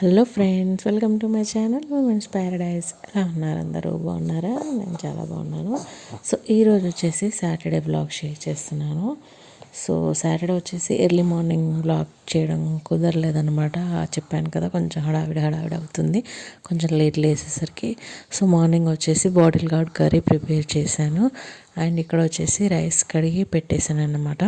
Hello friends welcome to my channel women's paradise ఎలా ఉన్నారు అందరూ? బాగున్నారా? నేను చాలా బాగున్నాను. సో ఈరోజు వచ్చేసి సాటర్డే బ్లాగ్ షేర్ చేస్తున్నాను. సో సాటర్డే వచ్చేసి ఎర్లీ మార్నింగ్ బ్లాగ్ చేయడం కుదరలేదనమాట చెప్పాను కదా కొంచెం హడావిడి హడావిడి అవుతుంది. కొంచెం లేట్ లేసేసరికి. సో మార్నింగ్ వచ్చేసి బాటిల్ గార్డ్ కర్రీ ప్రిపేర్ చేశాను. అండ్ ఇక్కడ వచ్చేసి రైస్ కడిగి పెట్టేశాను అనమాట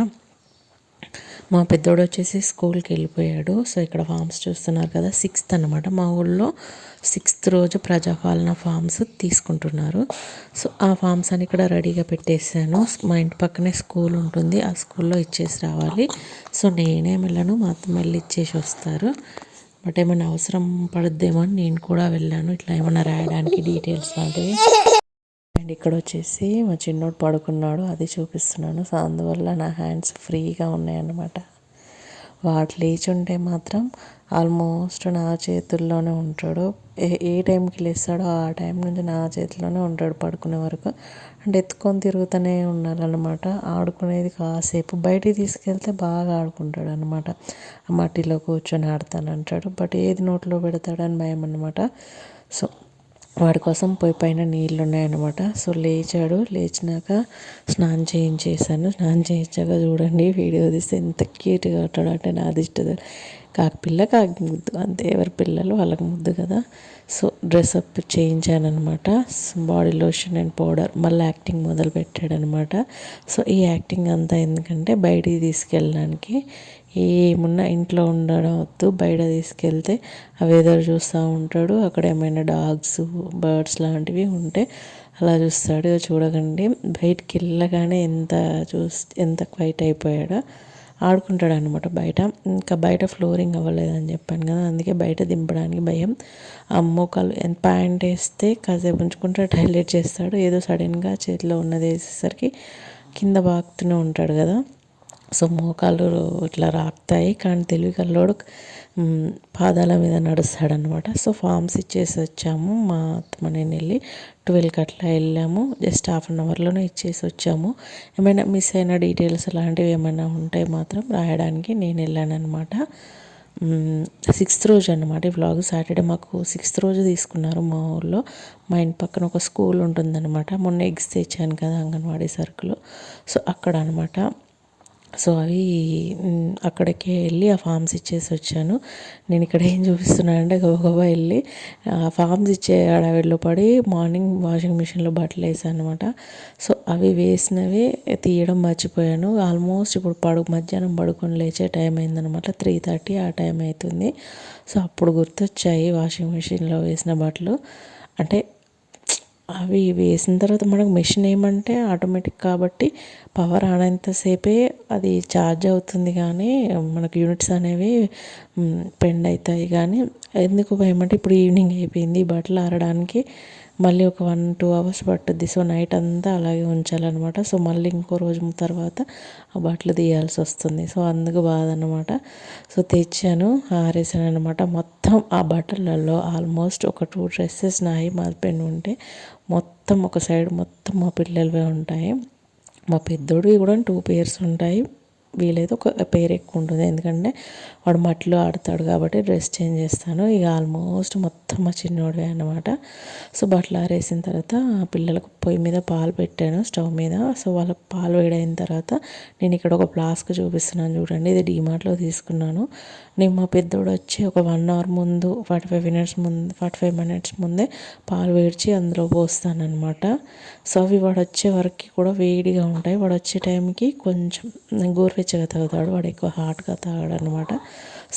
మా పెద్దోడు వచ్చేసి స్కూల్కి వెళ్ళిపోయాడు. సో ఇక్కడ ఫామ్స్ చూస్తున్నారు కదా సిక్స్త్ అనమాట మా ఊళ్ళో సిక్స్త్ రోజు ప్రజాపాలన ఫామ్స్ తీసుకుంటున్నారు. సో ఆ ఫామ్స్ అని ఇక్కడ రెడీగా పెట్టేశాను. మా ఇంటి పక్కనే స్కూల్ ఉంటుంది. ఆ స్కూల్లో ఇచ్చేసి రావాలి. సో నేనే వెళ్ళను మా అత్త మళ్ళీ ఇచ్చేసి వస్తారు. బట్ ఏమైనా అవసరం పడుద్దేమో అని నేను కూడా వెళ్ళాను. ఇట్లా ఏమైనా రాయడానికి డీటెయిల్స్ లాంటివి అండ్ ఇక్కడ వచ్చేసి మా చిన్నోడు పడుకున్నాడు అది చూపిస్తున్నాను. సో అందువల్ల నా హ్యాండ్స్ ఫ్రీగా ఉన్నాయన్నమాట. వాడు లేచి ఉంటే మాత్రం ఆల్మోస్ట్ నా చేతుల్లోనే ఉంటాడు. ఏ ఏ టైంకి లేస్తాడో ఆ టైం నుంచి నా చేతిలోనే ఉంటాడు పడుకునే వరకు. అంటే ఎత్తుకొని తిరుగుతూనే ఉన్నారనమాట ఆడుకునేది కాసేపు. బయటికి తీసుకెళ్తే బాగా ఆడుకుంటాడు అనమాట మట్టిలో కూర్చొని ఆడతానంటాడు. బట్ ఏది నోట్లో పెడతాడని భయం అనమాట సో వాడి కోసం పొయ్యి పైన నీళ్ళు ఉన్నాయన్నమాట సో లేచాడు. లేచినాక స్నానం చేయించేసాను స్నానం చేయించాక చూడండి వీడియో తీస్తే ఎంత క్యూట్గా ఉంటాడు అంటే నాది ఇష్టం. కాకి పిల్ల కాకి ముద్దు. అంతే ఎవరి పిల్లలు వాళ్ళకి ముద్దు కదా. సో డ్రెస్అప్ చేయించాను అనమాట బాడీ లోషన్ అండ్ పౌడర్ మళ్ళీ యాక్టింగ్ మొదలు పెట్టాడనమాట సో ఈ యాక్టింగ్ అంతా ఎందుకంటే బయటికి తీసుకెళ్ళడానికి ఏమున్నా ఇంట్లో ఉండడం వద్దు. బయట తీసుకెళ్తే ఆ వెదర్ చూస్తూ ఉంటాడు. అక్కడ ఏమైనా డాగ్స్ బర్డ్స్ లాంటివి ఉంటే అలా చూస్తాడు. చూడకండి. బయటికి వెళ్ళగానే ఎంత చూస్ ఎంత క్వైట్ అయిపోయాడో ఆడుకుంటాడు అనమాట బయట. ఇంకా బయట ఫ్లోరింగ్ అవ్వలేదని చెప్పాను కదా అందుకే బయట దింపడానికి భయం. ఆ మోకాలు ప్యాంట్ వేస్తే కాసేపు ఉంచుకుంటే టైలెట్ చేస్తాడు. ఏదో సడన్గా చేతిలో ఉన్నది వేసేసరికి కింద బాగుతూనే ఉంటాడు కదా. సో మోకాలు ఇట్లా రాకుతాయి కానీ తెలివి కల్లోడు పాదాల మీద నడుస్తాడనమాట సో ఫామ్స్ ఇచ్చేసి వచ్చాము. మా అత్తమ్మ నేను వెళ్ళి ట్వెల్వ్కి అట్లా వెళ్ళాము. జస్ట్ హాఫ్ అన్ అవర్లోనే ఇచ్చేసి వచ్చాము. ఏమైనా మిస్ అయిన డీటెయిల్స్ అలాంటివి ఏమైనా ఉంటే మాత్రం రాయడానికి నేను వెళ్ళాను అనమాట సిక్స్త్ రోజు అనమాట ఈ వ్లాగ్. సాటర్డే మాకు సిక్స్త్ రోజు తీసుకున్నారు మా ఊళ్ళో మా ఇంటి పక్కన ఒక స్కూల్ ఉంటుందన్నమాట. మొన్న ఎగ్స్ తెచ్చాను కదా అంగన్వాడీ సరుకులు. సో అక్కడ అనమాట సో అవి అక్కడికే వెళ్ళి ఆ ఫామ్స్ ఇచ్చేసి వచ్చాను. నేను ఇక్కడ ఏం చూపిస్తున్నానంటే గబగబా వెళ్ళి ఆ ఫామ్స్ ఇచ్చే అడవిలో పడి మార్నింగ్ వాషింగ్ మిషన్లో బట్టలు వేసాను అనమాట సో అవి వేసినవి తీయడం మర్చిపోయాను. ఆల్మోస్ట్ ఇప్పుడు పడు మధ్యాహ్నం పడుకొని లేచే టైం అయిందనమాట. త్రీ థర్టీ ఆ టైం అవుతుంది. సో అప్పుడు గుర్తొచ్చాయి వాషింగ్ మిషన్లో వేసిన బట్టలు. అంటే అవి వేసిన తర్వాత మనకు మెషిన్ ఏమంటే ఆటోమేటిక్ కాబట్టి పవర్ ఆనంతసేపే అది ఛార్జ్ అవుతుంది కానీ మనకు యూనిట్స్ అనేవి పెండ్ అవుతాయి కానీ ఎందుకు భయం అంటే ఇప్పుడు ఈవినింగ్ అయిపోయింది బట్టలు ఆరడానికి మళ్ళీ ఒక వన్ టూ అవర్స్ పట్టుద్ది. సో నైట్ అంతా అలాగే ఉంచాలన్నమాట. సో మళ్ళీ ఇంకో రోజు తర్వాత ఆ బట్టలు తీయాల్సి వస్తుంది. సో అందుకు బాధ అనమాట సో తెచ్చాను ఆరేసాను అనమాట మొత్తం ఆ బట్టలలో ఆల్మోస్ట్ ఒక టూ డ్రెస్సెస్ నాయి మా హస్బెండ్ ఉంటే మొత్తం ఒక సైడ్ మొత్తం మా పిల్లలవే ఉంటాయి. మా పెద్దోడివి కూడా టూ పేర్స్ ఉంటాయి. వీలైతే ఒక పేరు ఎక్కువ ఉంటుంది. ఎందుకంటే వాడు మట్టిలో ఆడతాడు కాబట్టి డ్రెస్ చేంజ్ చేస్తాను. ఇక ఆల్మోస్ట్ మొత్తం మా చిన్నోడే అనమాట సో బట్టలు ఆరేసిన తర్వాత పిల్లలకు పొయ్యి మీద పాలు పెట్టాను స్టవ్ మీద. సో వాళ్ళకి పాలు వేడైన తర్వాత నేను ఇక్కడ ఒక ఫ్లాస్క్ చూపిస్తున్నాను చూడండి. ఇది డీమార్ట్లో తీసుకున్నాను. నేను మా పెద్దోడు వచ్చి ఒక వన్ అవర్ ముందు ఫార్టీ ఫైవ్ మినిట్స్ ముందు ఫార్టీ ఫైవ్ మినిట్స్ ముందే పాలు వేడిచి అందులో పోస్తాను అనమాట సో అవి వాడు వచ్చే వరకు కూడా వేడిగా ఉంటాయి. వాడు వచ్చే టైంకి కొంచెం గోరువెచ్చగా తాగుతాడు వాడు ఎక్కువ హాట్గా తాగాడు అనమాట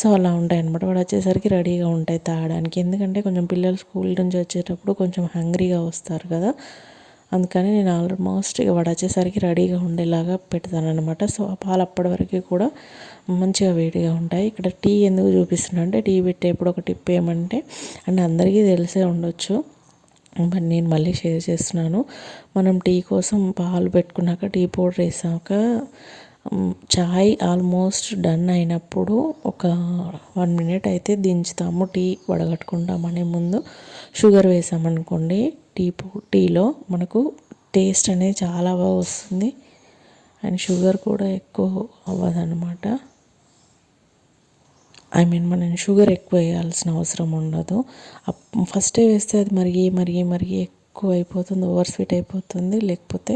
సో అలా ఉంటాయి అనమాట వాడు వచ్చేసరికి రెడీగా ఉంటాయి తాగడానికి. ఎందుకంటే కొంచెం పిల్లలు స్కూల్ నుంచి వచ్చేటప్పుడు కొంచెం హంగ్రీగా వస్తారు కదా. అందుకని నేను ఆల్మోస్ట్ ఇక వాడు వచ్చేసరికి రెడీగా ఉండేలాగా పెడతాను అనమాట సో ఆ పాలు అప్పటి వరకు కూడా మంచిగా వేడిగా ఉంటాయి. ఇక్కడ టీ ఎందుకు చూపిస్తున్నా అంటే టీ పెట్టేప్పుడు ఒక టిప్ ఏమంటే అంటే అందరికీ తెలిసే ఉండొచ్చు. బట్ నేను మళ్ళీ షేర్ చేస్తున్నాను. మనం టీ కోసం పాలు పెట్టుకున్నాక టీ పౌడర్ వేసాక చాయ్ ఆల్మోస్ట్ డన్ అయినప్పుడు ఒక వన్ మినిట్ అయితే దించుతాము. టీ వడగట్టుకుంటామనే ముందు షుగర్ వేసామనుకోండి టీ టీలో మనకు టేస్ట్ అనేది చాలా బాగా వస్తుంది. అండ్ షుగర్ కూడా ఎక్కువ అవ్వదనమాట ఐ మీన్ మనం షుగర్ ఎక్కువ వేయాల్సిన అవసరం ఉండదు. ఫస్టే వేస్తే అది మరిగి మరిగి మరిగి ఎక్కువ అయిపోతుంది ఓవర్ స్వీట్ అయిపోతుంది. లేకపోతే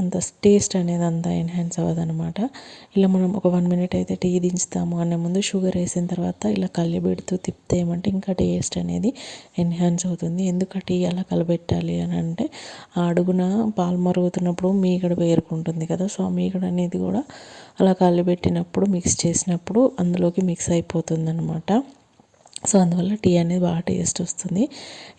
అంత టేస్ట్ అనేది అంత ఎన్హాన్స్ అవ్వదు అనమాట ఇలా మనం ఒక వన్ మినిట్ అయితే టీ దించుతాము అనే ముందు షుగర్ వేసిన తర్వాత ఇలా కలిపెడుతూ తిప్పితే ఏమంటే ఇంకా టేస్ట్ అనేది ఎన్హాన్స్ అవుతుంది. ఎందుకు టీ అలా కలబెట్టాలి అని అంటే ఆ అడుగున పాలు మరుగుతున్నప్పుడు మీగడ పేరుకుంటుంది కదా సో ఆ మీగడ అనేది కూడా అలా కలిపెట్టినప్పుడు మిక్స్ చేసినప్పుడు అందులోకి మిక్స్ అయిపోతుంది అనమాట సో అందువల్ల టీ అనేది బాగా టేస్ట్ వస్తుంది.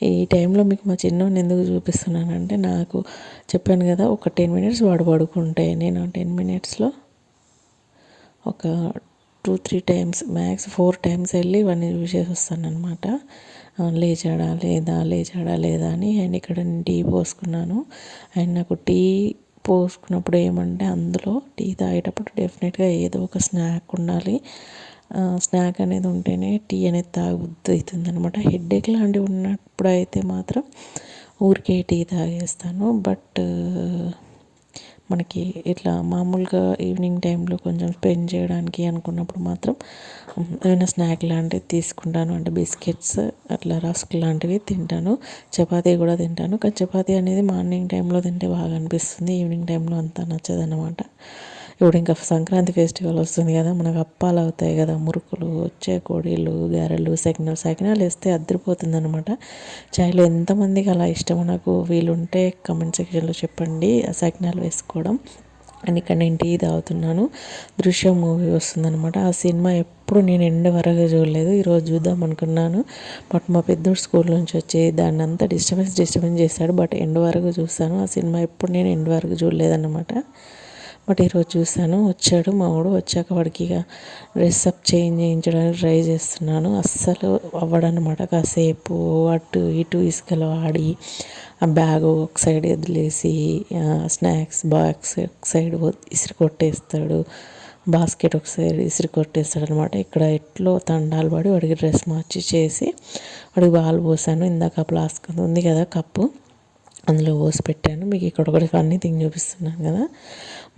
ఈ టైంలో మీకు మా చిన్నోడిని ఎందుకు చూపిస్తున్నానంటే నాకు చెప్పాను కదా ఒక టెన్ మినిట్స్ వాడు పడుకుంటే. నేను టెన్ మినిట్స్లో ఒక two three times max four times వెళ్ళి ఇవన్నీ చూసేసి వస్తాను అనమాట లేచాడా? లేదా? లేచాడా? లేదా? అని అండ్ ఇక్కడ నేను టీ పోసుకున్నాను. అండ్ నాకు టీ పోసుకున్నప్పుడు ఏమంటే అందులో టీ తాగేటప్పుడు డెఫినెట్గా ఏదో ఒక స్నాక్ ఉండాలి. స్నాక్ అనేది ఉంటేనే టీ అనేది తాగబుద్ధి అవుతుంది అనమాట హెడేక్ లాంటివి ఉన్నప్పుడు అయితే మాత్రం ఊరికే టీ తాగేస్తాను. బట్ మనకి ఇట్లా మామూలుగా ఈవినింగ్ టైంలో కొంచెం స్పెండ్ చేయడానికి అనుకున్నప్పుడు మాత్రం ఏమైనా స్నాక్ లాంటివి తీసుకుంటాను. అంటే బిస్కెట్స్ అట్లా రస్క్ లాంటివి తింటాను. చపాతీ కూడా తింటాను. కానీ చపాతీ అనేది మార్నింగ్ టైంలో తింటే బాగా అనిపిస్తుంది. ఈవినింగ్ టైంలో అంతా నచ్చదనమాట ఇప్పుడు ఇంకా సంక్రాంతి ఫెస్టివల్ వస్తుంది కదా మనకు అప్పాలు అవుతాయి కదా మురుకులు వచ్చే కోడీలు గారెలు సకినాలు సకినాలు వేస్తే అద్దరిపోతుంది అనమాట చాయ్లో ఎంతమందికి అలా ఇష్టమో నాకు వీలుంటే కమెంట్ సెక్షన్లో చెప్పండి ఆ సకినాలు వేసుకోవడం. అండ్ ఇక్కడ నేను టీ తాగుతున్నాను దృశ్యం మూవీ వస్తుందనమాట ఆ సినిమా ఎప్పుడు నేను ఎండ వరకు చూడలేదు ఈరోజు చూద్దాం అనుకున్నాను. బట్ మా పెద్దోడు స్కూల్ నుంచి వచ్చి దాన్ని అంతా డిస్టర్బెన్స్ డిస్టర్బెన్స్ చేశాడు. బట్ ఎండ్ వరకు చూస్తాను ఆ సినిమా ఎప్పుడు నేను ఎండ్ వరకు చూడలేదన్నమాట. బట్ ఈరోజు చూశాను. వచ్చాడు మా వాడు. వచ్చాక వాడికి ఇక డ్రెస్ అప్ చేంజ్ చేయించడానికి ట్రై చేస్తున్నాను. అస్సలు అవ్వడనమాట. కాసేపు అటు ఇటు ఇసుకలో ఆడి ఆ బ్యాగ్ ఒక సైడ్ వదిలేసి స్నాక్స్ బాక్స్ ఒక సైడ్ ఇసురు కొట్టేస్తాడు. బాస్కెట్ ఒకసారి సైడ్ ఇసురు కొట్టేస్తాడు అనమాట ఇక్కడ ఎట్లో తండాలు పడి వాడికి డ్రెస్ మార్చి చేసి వాడికి బాల్ పోసాను. ఇందాక ప్లాస్క్ ఉంది కదా కప్పు. అందులో పోసి పెట్టాను. మీకు ఇక్కడ ఒకటికి అన్ని తిని చూపిస్తున్నాను కదా.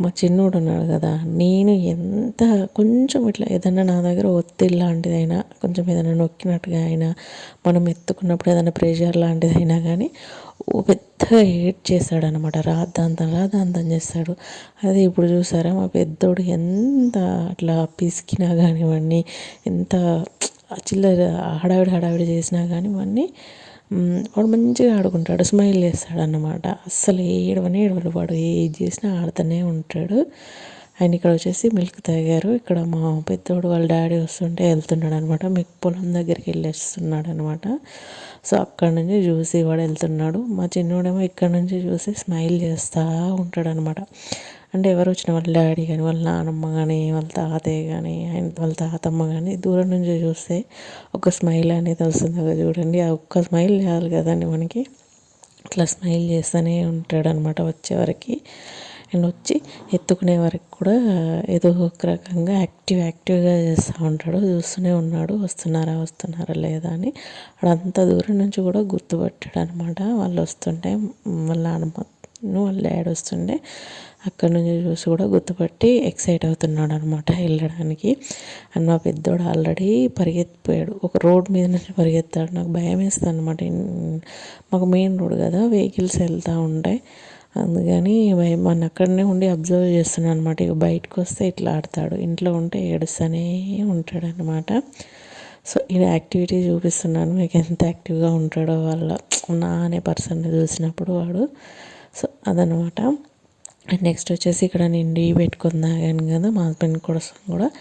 మా చిన్నోడు ఉన్నాడు కదా. నేను ఎంత కొంచెం ఇట్లా ఏదైనా నా దగ్గర ఒత్తిడి లాంటిదైనా కొంచెం ఏదైనా నొక్కినట్టుగా అయినా మనం ఎత్తుకున్నప్పుడు ఏదైనా ప్రెషర్ లాంటిదైనా కానీ ఓ పెద్దగా ఏడ్ చేస్తాడనమాట రాద్దాంతం రాద్దాంతం చేస్తాడు. అదే ఇప్పుడు చూసారా మా పెద్దోడు ఎంత అట్లా పిసికినా కానివ్వండి ఎంత చిల్లర హడావిడి హడావిడి చేసినా కానివ్వండి వాడు మంచిగా ఆడుకుంటాడు స్మైల్ చేస్తాడు అన్నమాట అస్సలు ఏడవని ఏడవడు వాడు. ఏది చేసినా ఆడుతూనే ఉంటాడు. ఆయన ఇక్కడ వచ్చేసి మిల్క్ తాగారు. ఇక్కడ మా పెద్దోడు వాళ్ళ డాడీ వస్తుంటే వెళ్తున్నాడు అనమాట మీకు పొలం దగ్గరికి వెళ్ళేస్తున్నాడు అనమాట సో అక్కడ నుంచి చూసి వాడు వెళ్తున్నాడు. మా చిన్నోడేమో ఇక్కడ నుంచి చూసి స్మైల్ చేస్తూ ఉంటాడు అనమాట అంటే ఎవరు వచ్చిన వాళ్ళ డాడీ కానీ వాళ్ళ నానమ్మ కానీ వాళ్ళ తాతయ్య కానీ ఆయన వాళ్ళ తాతమ్మ కానీ దూరం నుంచి చూస్తే ఒక స్మైల్ అనేది వస్తుంది కదా చూడండి. ఆ ఒక్క స్మైల్ చేయాలి కదండి మనకి. అట్లా స్మైల్ చేస్తూనే ఉంటాడు అనమాట వచ్చేవరకు అండ్ వచ్చి ఎత్తుకునే వరకు కూడా ఏదో ఒక రకంగా యాక్టివ్ యాక్టివ్గా చేస్తూ ఉంటాడు. చూస్తూనే ఉన్నాడు. వస్తున్నారా వస్తున్నారా లేదా అని. అంత దూరం నుంచి కూడా గుర్తుపట్టాడు అనమాట వాళ్ళు వస్తుంటే వాళ్ళ నాన్నమ్మ వాళ్ళ డాడీ వస్తుండే. అక్కడ నుంచి చూసి కూడా గుర్తుపట్టి ఎక్సైట్ అవుతున్నాడు అనమాట వెళ్ళడానికి. అండ్ మా పెద్దోడు ఆల్రెడీ పరిగెత్తిపోయాడు. ఒక రోడ్ మీద నుంచి పరిగెత్తాడు. నాకు భయం వేస్తుంది అనమాట మాకు మెయిన్ రోడ్ కదా వెహికల్స్ వెళ్తూ ఉంటాయి అందుకని మన అక్కడనే ఉండి అబ్జర్వ్ చేస్తున్నాను అనమాట ఇక బయటకు వస్తే ఇట్లా ఆడతాడు. ఇంట్లో ఉంటే ఏడుస్తూనే ఉంటాడు అనమాట సో ఈ యాక్టివిటీ చూపిస్తున్నాను. మీకు ఎంత యాక్టివ్గా ఉంటాడో వాళ్ళ నా అనే పర్సన్ని చూసినప్పుడు వాడు. సో అదనమాట. అండ్ నెక్స్ట్ వచ్చేసి ఇక్కడ నేను టీ పెట్టుకుని తాగాను కదా మా హస్బెండ్ కోసం కూడా.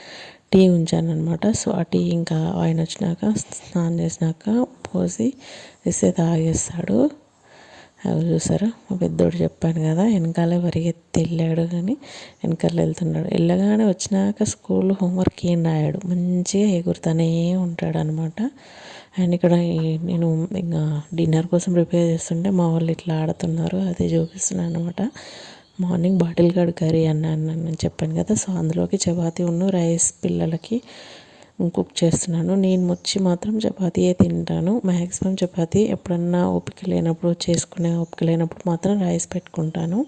టీ ఉంచాను అనమాట సో ఆ టీ ఇంకా ఆయన వచ్చినాక స్నానం చేసినాక పోసి ఇస్తే తాగేస్తాడు. అవి చూసారా? మా పెద్దోడు చెప్పాను కదా వెనకాలే పరిగెత్తి వెళ్ళాడు కానీ వెనకాల వెళ్తున్నాడు. వెళ్ళగానే వచ్చినాక స్కూల్ హోంవర్క్ ఏం రాయాడు. మంచిగా ఎగురుతూనే ఉంటాడు అనమాట అండ్ ఇక్కడ నేను ఇంకా డిన్నర్ కోసం ప్రిపేర్ చేస్తుంటే మా వాళ్ళు ఇట్లా ఆడుతున్నారు అదే చూపిస్తున్నాను అనమాట మార్నింగ్ బాటిల్ గార్డ్ కర్రీ అన్నాను నేను చెప్పాను కదా. సో అందులోకి చపాతీ ఉన్న రైస్ పిల్లలకి కుక్ చేస్తున్నాను. నేను వచ్చి మాత్రం చపాతీయే తింటాను. మ్యాక్సిమం చపాతీ ఎప్పుడన్నా ఓపిక లేనప్పుడు చేసుకునే ఓపిక లేనప్పుడు మాత్రం రైస్ పెట్టుకుంటాను.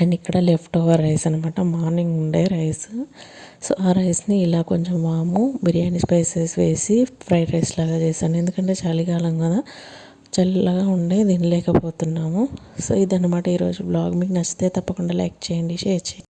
అండ్ ఇక్కడ లెఫ్ట్ ఓవర్ రైస్ అనమాట మార్నింగ్ ఉండే రైస్ సో ఆ రైస్ని ఇలా కొంచెం వాము బిర్యానీ స్పైసెస్ వేసి ఫ్రైడ్ రైస్ లాగా చేశాను. ఎందుకంటే చలికాలం కదా చల్లగా ఉండే లేకపోతున్నాము సో ఇదనమాట ఈరోజు బ్లాగ్ మీకు నచ్చితే తప్పకుండా లైక్ చేయండి షేర్ చేయండి.